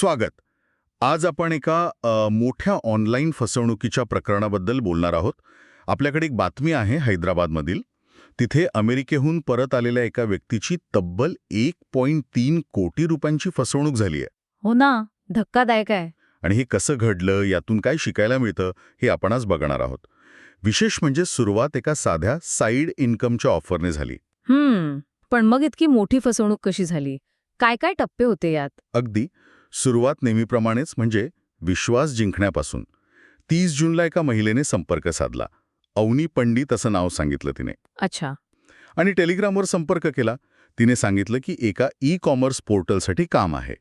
स्वागत. आज आपण एका मोठ्या ऑनलाईन फसवणुकीच्या प्रकरणाबद्दल बोलणार आहोत. आपल्याकडे एक बातमी आहे हैदराबादमधील. तिथे अमेरिकेहून परत आलेल्या एका व्यक्तीची तब्बल एक पॉईंट तीन कोटी रुपयांची फसवणूक झाली आहे हो ना धक्कादायक आहे. आणि हे कसं घडलं यातून काय शिकायला मिळतं हे आपण आज बघणार आहोत. विशेष म्हणजे सुरुवात एका साध्या साईड इन्कमच्या ऑफरने झाली. हम्म पण मग इतकी मोठी फसवणूक कशी झाली? काय काय टप्पे होते यात? अगदी. सुरुवात नेहमीप्रमाणेच म्हणजे विश्वास जिंकण्यापासून. तीस जूनला एका महिलेने संपर्क साधला. अवनी पंडित असं नाव सांगितलं तिने. अच्छा. आणि टेलिग्रामवर संपर्क केला. तिने सांगितलं की एका ई कॉमर्स पोर्टलसाठी काम आहे.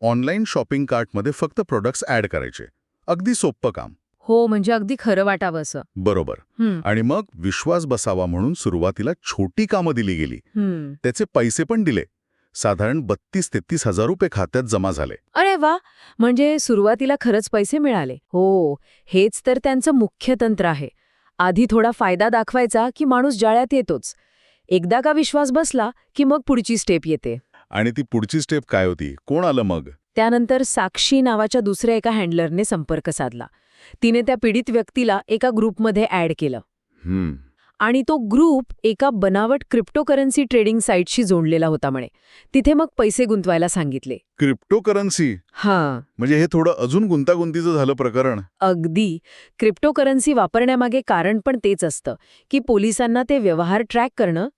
ऑनलाईन शॉपिंग कार्टमध्ये फक्त प्रोडक्ट्स ॲड करायचे. अगदी सोपं काम. हो म्हणजे अगदी खरं वाटावं असं. बरोबर. आणि मग विश्वास बसावा म्हणून सुरुवातीला छोटी कामं दिली गेली. त्याचे पैसे पण दिले. साधारण बत्तीस तेहतीस हजार रुपये खात्यात जमा झाले. अरे वा! म्हणजे सुरुवातीला खरंच पैसे मिळाले. हो हेच तर त्यांचं मुख्य तंत्र आहे. आधी थोडा फायदा दाखवायचा की माणूस जाळ्यात येतोच. एकदा का विश्वास बसला की मग पुढची स्टेप येते. आणि ती पुढची स्टेप काय होती? कोण आलं मग? त्यानंतर साक्षी नावाच्या दुसऱ्या एका हँडलरने संपर्क साधला. तिने त्या पीडित व्यक्तीला एका ग्रुपमध्ये ॲड केलं. आणि तो ग्रुप एका बनावट क्रिप्टोकरन्सी ट्रेडिंग साईटशी जोडलेला होता म्हणे. तिथे मग पैसे गुंतवायला सांगितले. क्रिप्टोकरन्सी? हां. म्हणजे हे थोडं अजून गुंतागुंतीचं झालं प्रकरण. अगदी. क्रिप्टोकरन्सी वापरण्यामागे कारण पण तेच असतं की पोलिसांना ते व्यवहार ट्रॅक करणं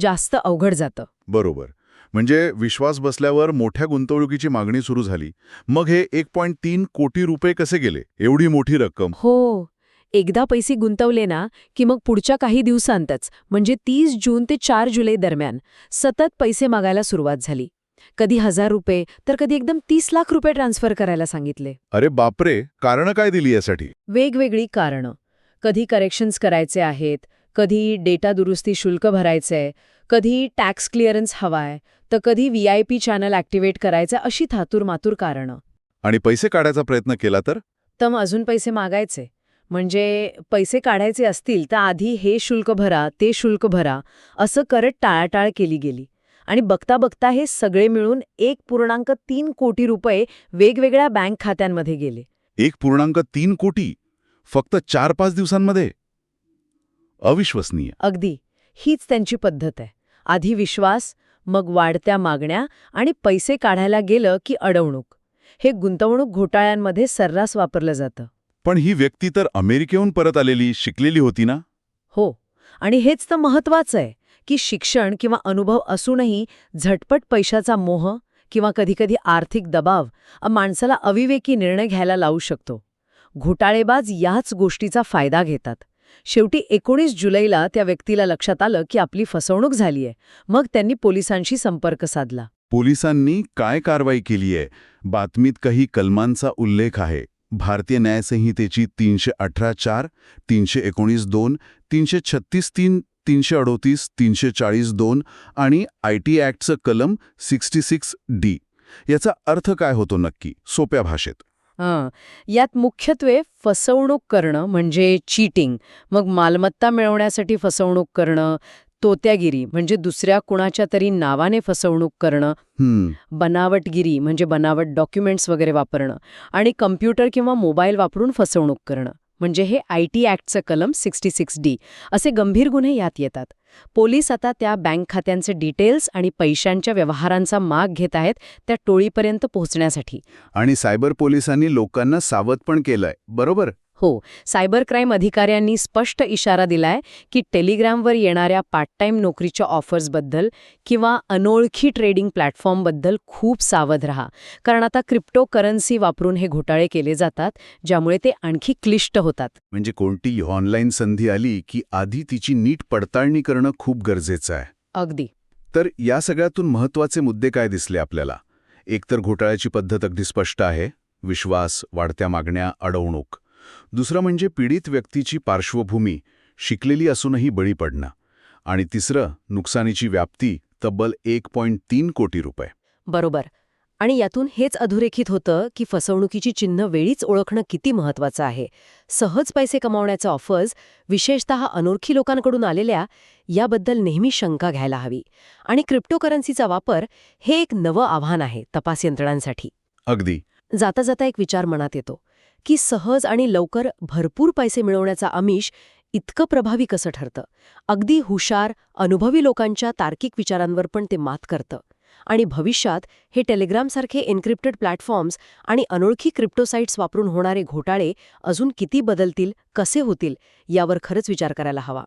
जास्त अवघड जातं. बरोबर. म्हणजे विश्वास बसल्यावर मोठ्या गुंतवणुकीची मागणी सुरू झाली. मग हे एक पॉईंट तीन कोटी रुपये कसे गेले? एवढी मोठी रक्कम. हो. एकदा पैसे गुंतवले ना की मग पुढच्या काही दिवसांतच म्हणजे तीस जून ते चार जुलै दरम्यान सतत पैसे मागायला सुरुवात झाली. कधी हजार रुपये तर कधी एकदम तीस लाख रुपये ट्रान्स्फर करायला सांगितले. अरे बापरे! कारण काय दिली यासाठी? वेगवेगळी कारणं. कधी करेक्शन्स करायचे आहेत कधी डेटा दुरुस्ती शुल्क भरायचंय कधी टॅक्स क्लिअरन्स हवाय तर कधी V I P channel activate करायचं अशी थातूरमातूर कारणं. आणि पैसे काढायचा प्रयत्न केला तर मग अजून पैसे मागायचे. म्हणजे पैसे काढायचे असतील तर आधी हे शुल्क भरा ते शुल्क भरा असं करत टाळाटाळ केली गेली. आणि बघता बघता हे सगळे मिळून एक पूर्णांक तीन कोटी रुपये वेगवेगळ्या बँक खात्यांमध्ये गेले. एक पूर्णांक तीन कोटी? फक्त चार पाच दिवसांमध्ये? अविश्वसनीय. अगदी. हीच त्यांची पद्धत आहे. आधी विश्वास मग वाढत्या मागण्या आणि पैसे काढायला गेलं की अडवणूक. हे गुंतवणूक घोटाळ्यांमध्ये सर्रास वापरलं जातं. पण ही व्यक्ती तर अमेरिकेहून परत आलेली शिकलेली होती ना? हो. आणि हेच तर महत्वाचं आहे की शिक्षण किंवा अनुभव असूनही झटपट पैशाचा मोह किंवा कधीकधी आर्थिक दबाव माणसाला अविवेकी निर्णय घ्यायला लावू शकतो. घोटाळेबाज याच गोष्टीचा फायदा घेतात. शेवटी एकोणीस जुलैला त्या व्यक्तीला लक्षात आलं की आपली फसवणूक झालीय मग त्यांनी पोलिसांशी संपर्क साधला. पोलिसांनी काय कारवाई केली आहे? बातमीत काही कलमांचा उल्लेख आहे. भारतीय न्यायसंहितेची तीनशे अठरा चार तीनशे एकोणीस दोन तीनशे छत्तीस तीन तीनशे अडोतीस तीनशे चाळीस दोन आणि आय टी ॲक्टचं कलम सिक्स्टी सिक्स डी. याचा अर्थ काय होतो नक्की? सोप्या भाषेत. हां. यात मुख्यत्वे फसवणूक करणं म्हणजे चीटिंग मग मालमत्ता मिळवण्यासाठी फसवणूक करणं तोत्यागिरी म्हणजे दुसऱ्या कुणाच्या तरी नावाने फसवणूक करणं बनावटगिरी म्हणजे बनावट डॉक्युमेंट्स वगैरे वापरणं आणि कम्प्युटर किंवा मोबाईल वापरून फसवणूक करणं. म्हणजे हे आय टी ॲक्टचं कलम सिक्स्टी सिक्स डी. असे गंभीर गुन्हे यात येतात. पोलीस आता त्या बँक खात्यांचे डिटेल्स आणि पैशांच्या व्यवहारांचा माग घेत आहेत त्या टोळीपर्यंत पोहोचण्यासाठी. आणि सायबर पोलिसांनी लोकांना सावध पण केलंय. बरोबर? हो सायबर क्राईम अधिकाऱ्यांनी स्पष्ट इशारा दिलाय की टेलिग्रामवर येणाऱ्या पार्ट टाईम नोकरीच्या ऑफर्सबद्दल किंवा अनोळखी ट्रेडिंग प्लॅटफॉर्मबद्दल खूप सावध राहा. कारण आता क्रिप्टो करन्सी वापरून हे घोटाळे केले जातात ज्यामुळे ते आणखी क्लिष्ट होतात. म्हणजे कोणती ऑनलाईन संधी आली की आधी तिची नीट पडताळणी करणं खूप गरजेचं आहे? अगदी. तर या सगळ्यातून महत्त्वाचे मुद्दे काय दिसले आपल्याला? एकतर घोटाळ्याची पद्धत अगदी स्पष्ट आहे. विश्वास वाढत्या मागण्या अडवणूक. दुसरं म्हणजे पीडित व्यक्तीची पार्श्वभूमी शिकलेली असूनही बळी पडणं. आणि तिसरं नुकसानीची व्याप्ती तब्बल एक पॉईंट तीन कोटी रुपये. बरोबर. आणि यातून हेच अधोरेखित होतं की फसवणुकीची चिन्ह वेळीच ओळखणं किती महत्वाचं आहे. सहज पैसे कमावण्याच्या ऑफर्स विशेषत अनोळखी लोकांकडून आलेल्या याबद्दल नेहमी शंका घ्यायला हवी. आणि क्रिप्टोकरन्सीचा वापर हे एक नवं आव्हान आहे तपास यंत्रणांसाठी. अगदी. जाता जाता एक विचार मनात येतो. की सहज आणि लवकर भरपूर पैसे मिळवण्याचा आमिष इतकं प्रभावी कसं ठरतं? अगदी हुशार अनुभवी लोकांच्या तार्किक विचारांवर पण ते मात करतं. आणि भविष्यात हे टेलिग्रामसारखे एन्क्रिप्टेड प्लॅटफॉर्म्स आणि अनोळखी क्रिप्टोसाइट्स वापरून होणारे घोटाळे अजून किती बदलतील कसे होतील यावर खरंच विचार करायला हवा.